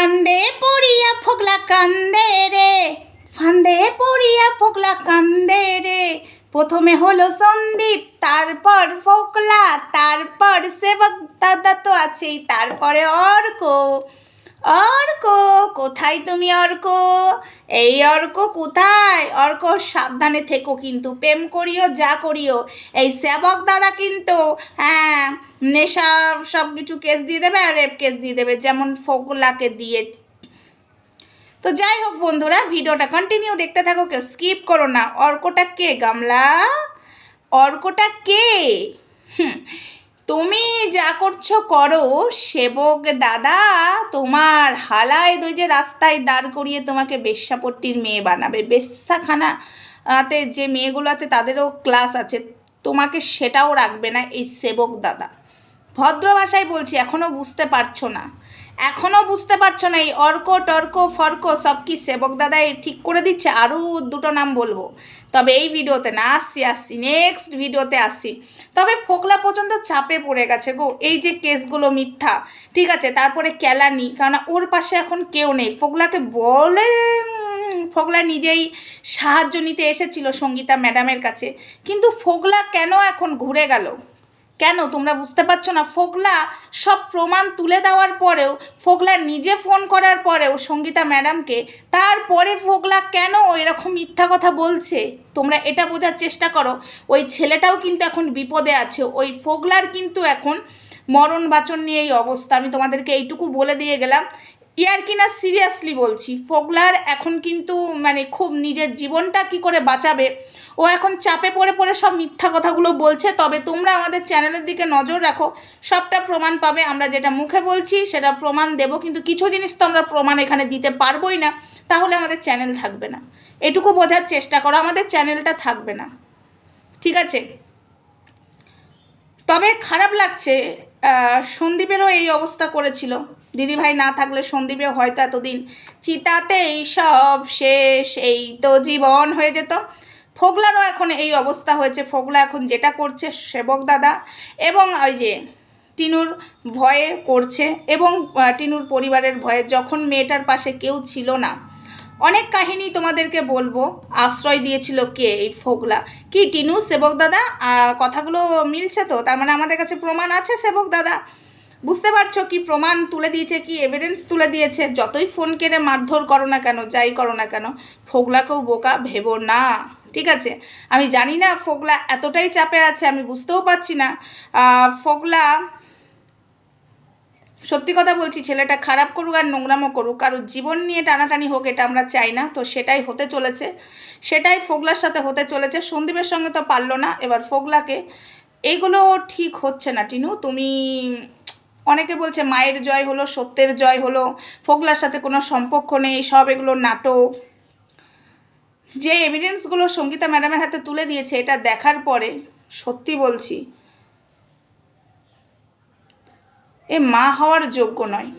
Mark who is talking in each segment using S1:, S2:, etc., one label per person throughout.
S1: ফান্দে পড়িয়া ফোকলা কান্দে রে, ফান্দে পড়িয়া ফোকলা কান্দে রে। প্রথমে হলো সন্দীপ, তারপর ফোকলা তারপর সেবক দাদা তো আছেই, তারপরে অর্ক। অর্ক, কোথায় তুমি অর্ক? এই অর্ক কোথায়? অর্ক, সাবধানে থেকো কিন্তু, প্রেম করিও, যা করিও। এই সেবক দাদা কিন্তু হ্যাঁ নেশা সব কিছু কেস দিয়ে দেবে আর রেপ কেস দিয়ে দেবে, যেমন ফোকলাকে দিয়ে। তো যাই হোক বন্ধুরা, ভিডিওটা কন্টিনিউ দেখতে থাকো, কেউ স্কিপ করো না। অর্কটা কে, গামলা? অর্কটা কে? হুম তুমি যা করছ করো, সেবক দাদা, তোমার হালায় দই যে রাস্তায় দাঁড় করিয়ে তোমাকে বেশ্যাপট্টির মেয়ে বানাবে। বেশ্যাখানা হাতে যে মেয়েগুলো আছে, তাদেরও ক্লাস আছে। তোমাকে সেটাও রাখবে না এই সেবক দাদা। ভদ্র ভাষায় বলছি এখনও বুঝতে পারছ না। এখনও বুঝতে পারছ না, এই অর্ক টর্ক ফর্ক সব কি সেবক দাদাই ঠিক করে দিচ্ছে, আরও দুটো নাম বলব। তবে এই ভিডিওতে না, আসছি আসছি নেক্সট ভিডিওতে আসছি। তবে ফোকলা প্রচণ্ড চাপে পড়ে গেছে গো, এই যে কেসগুলো মিথ্যা, ঠিক আছে? তারপরে কেলানি কারণ ওর পাশে এখন কেউ নেই। ফোকলাকে বলে ফোগলা নিজেই সাহায্য নিতে এসেছিল সঙ্গীতা ম্যাডামের কাছে। কিন্তু ফোগলা কেন এখন ঘুরে গেল? কেন? তোমরা বুঝতে পারছ না? ফোকলা সব প্রমাণ তুলে দেওয়ার পরেও ফোকলা নিজে ফোন করার পরেও সঙ্গীতা ম্যাডামকে, তারপরে ফোকলা কেন এরকম মিথ্যা কথা বলছে? তোমরা এটা বোঝার চেষ্টা করো। ওই ছেলেটাও কিন্তু এখন বিপদে আছে। ওই ফোকলার কিন্তু এখন মরণ বাচন নিয়ে এই অবস্থা। আমি তোমাদেরকে এইটুকু বলে দিয়ে গেলাম। ইয়ার কিনা সিরিয়াসলি বলছি, ফোগলার এখন কিন্তু মানে খুব নিজের জীবনটা কি করে বাঁচাবে? ও এখন চাপে পড়ে পড়ে সব মিথ্যা কথাগুলো বলছে, তবে তোমরা আমাদের চ্যানেলের দিকে নজর রাখো, সবটা প্রমাণ পাবে, আমরা যেটা মুখে বলছি সেটা প্রমাণ দেব, কিন্তু কিছু জিনিস তো আমরা প্রমাণ এখানে দিতে পারবোই না, তাহলে আমাদের চ্যানেল থাকবে না। এটুকু বোঝার চেষ্টা করো, আমাদের চ্যানেলটা থাকবে না। ঠিক আছে? তবে খারাপ লাগছে সন্দীপেরও এই অবস্থা করেছিল। দিদিভাই না থাকলে সন্দীপে হয়তো এতদিন চিতাতেই সব শেষ, এই তো জীবন হয়ে যেত। ফোগলারও এখন এই অবস্থা হয়েছে। ফোগলা এখন যেটা করছে সেবক দাদা এবং ওই যে টিনুর ভয়ে করছে এবং টিনুর পরিবারের ভয়ে যখন মেয়েটার পাশে কেউ ছিল না। অনেক কাহিনী তোমাদেরকে বলব। আশ্রয় দিয়েছিল কে এই ফোগলা? কি, টিনু, সেবক দাদা? কথাগুলো মিলছে তো? তার মানে আমাদের কাছে প্রমাণ আছে সেবক দাদা? বুঝতে পারছ কি প্রমাণ তুলে দিয়েছে, কি এভিডেন্স তুলে দিয়েছে? যতই ফোন কেড়ে মারধর করো না কেন, যাই করো না কেন, ফোগলাকেও বোকা ভেবো না, ঠিক আছে? আমি জানি না ফোগলা এতটাই চাপে আছে, আমি বুঝতেও পারছি না। ফোগলা, সত্যি কথা বলছি, ছেলেটা খারাপ করুক আর নোংরামো করুক, কারোর জীবন নিয়ে টানাটানি হোক, এটা আমরা চাই না, তো সেটাই হতে চলেছে। সেটাই ফোগলার সাথে হতে চলেছে, সন্দীপের সঙ্গে তো পারল না, এবার ফোগলাকে এইগুলো ঠিক হচ্ছে না, টিনু, তুমি অনেকে বলছে মায়ের জয় হলো, সত্যের জয় হলো, ফোগলার সাথে কোনো সম্পর্ক নেই, সব এগুলো নাটক। যে এভিডেন্সগুলো সঙ্গীতা ম্যাডামের হাতে তুলে দিয়েছে, এটা দেখার পরে সত্যি বলছি, এ মা হওয়ার যোগ্য নয়।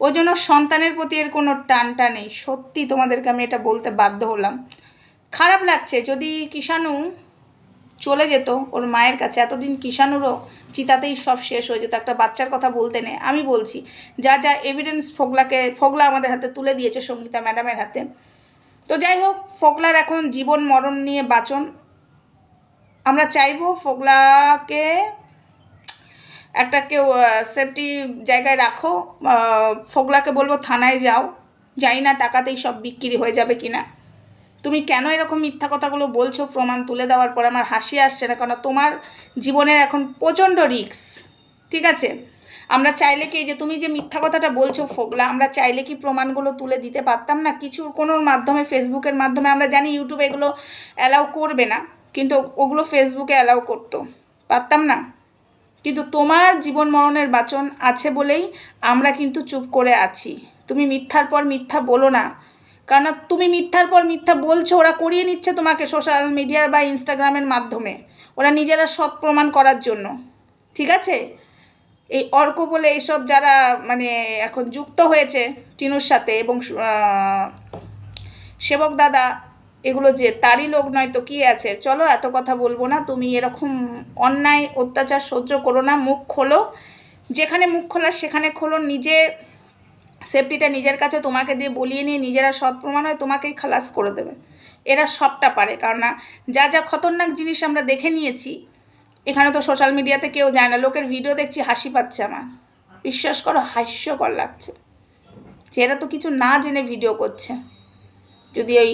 S1: ওই জন্য সন্তানের প্রতি এর কোনো টানটা নেই। সত্যি তোমাদেরকে আমি এটা বলতে বাধ্য হলাম। খারাপ লাগছে, যদি কিষাণু চলে যেত ওর মায়ের কাছে। এতদিন কিষাণুরও চিতাতেই সব শেষ হয়ে যেত। একটা বাচ্চার কথা বলতে নেই। আমি বলছি, যা যা এভিডেন্স ফোগলাকে, ফোগলা আমাদের হাতে তুলে দিয়েছে সঙ্গীতা ম্যাডামের হাতে। তো যাই হোক, ফোগলার এখন জীবন মরণ নিয়ে বাঁচন। আমরা চাইব ফোগলাকে একটা কেউ সেফটি জায়গায় রাখো। ফোগলাকে বলব থানায় যাও। জানি না টাকাতেই সব বিক্রি হয়ে যাবে কি না তুমি কেন এরকম মিথ্যা কথাগুলো বলছো? প্রমাণ তুলে দেওয়ার পর আমার হাসি আসছে না কারণ তোমার জীবনের এখন প্রচণ্ড রিস্ক। ঠিক আছে? আমরা চাইলে কি যে তুমি যে মিথ্যা কথাটা বলছো, ফোগলা, আমরা চাইলে কি প্রমাণগুলো তুলে দিতে পারতাম না? কিছু কোনো মাধ্যমে, ফেসবুকের মাধ্যমে, আমরা জানি ইউটিউবে এগুলো অ্যালাউ করবে না, কিন্তু ওগুলো ফেসবুকে অ্যালাউ করতো। পারতাম না? কিন্তু তোমার জীবন মরণের বাচন আছে বলেই আমরা কিন্তু চুপ করে আছি। তুমি মিথ্যার পর মিথ্যা বলো না। কারণ তুমি মিথ্যার পর মিথ্যা বলছো, ওরা করিয়ে নিচ্ছে তোমাকে সোশ্যাল মিডিয়ার বা ইনস্টাগ্রামের মাধ্যমে। ওরা নিজেরা সৎ প্রমাণ করার জন্য। ঠিক আছে? এই অর্ক বলে এইসব যারা মানে এখন যুক্ত হয়েছে টিনুর সাথে এবং সেবক দাদা, এগুলো যে তারই লোক নয় তো কি আছে? চলো, এত কথা বলব না। তুমি এরকম অন্যায়, অত্যাচার সহ্য করো না। মুখ খোলো। যেখানে মুখ খোলা সেখানে খোলো। নিজে সেফটিটা নিজের কাছে তোমাকে দিয়ে বলিয়ে নিয়ে নিজেরা সৎ প্রমাণ হয়, তোমাকেই খালাস করে দেবে। এরা সবটা পারে, কারণ যা যা খতরনাক জিনিস আমরা দেখে নিয়েছি, এখানে তো সোশ্যাল মিডিয়াতে কেউ যায় না, লোকের ভিডিও দেখছি, হাসি পাচ্ছে আমার। বিশ্বাস করো, হাস্যকর লাগছে। যে এরা তো কিছু না জেনে ভিডিও করছে। যদি ওই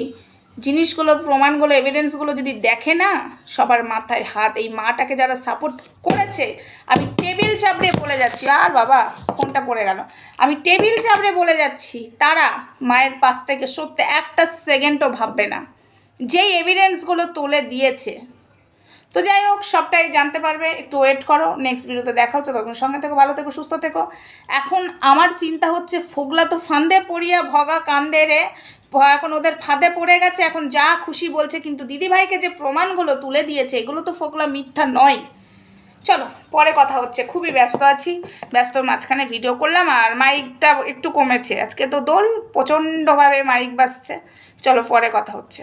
S1: জিনিসগুলো, প্রমাণগুলো এভিডেন্সগুলো যদি দেখে না, সবার মাথায় হাত, এই মাটাকে যারা সাপোর্ট করেছে, আমি টেবিল চাপড়ে বলে যাচ্ছি। আর বাবা, ফোনটা পড়ে গেল। আমি টেবিল চাপড়ে বলে যাচ্ছি, তারা মায়ের পাশ থেকে সত্যি একটা সেকেন্ডও ভাববে না। যেই এভিডেন্সগুলো তুলে দিয়েছে তো যাই হোক, সবটাই জানতে পারবে। একটু ওয়েট করো নেক্সট ভিডিওতে দেখা হচ্ছে। তখন সঙ্গে থেকো, ভালো থেকো, সুস্থ থেকো। এখন আমার চিন্তা হচ্ছে, ফোগলা তো ফান্দে পড়িয়া ভগা কান্দে রে। এখন ওদের ফাঁদে পড়ে গেছে, এখন যা খুশি বলছে, কিন্তু দিদিভাইকে যে প্রমাণগুলো তুলে দিয়েছে, এগুলো তো ফোগলা মিথ্যা নয়। চলো, পরে কথা হচ্ছে, খুবই ব্যস্ত আছি। ব্যস্তর মাঝখানে ভিডিও করলাম, আর মাইকটা একটু কমেছে। আজকে তো দোল, প্রচণ্ডভাবে মাইক বাজছে। চলো, পরে কথা হচ্ছে।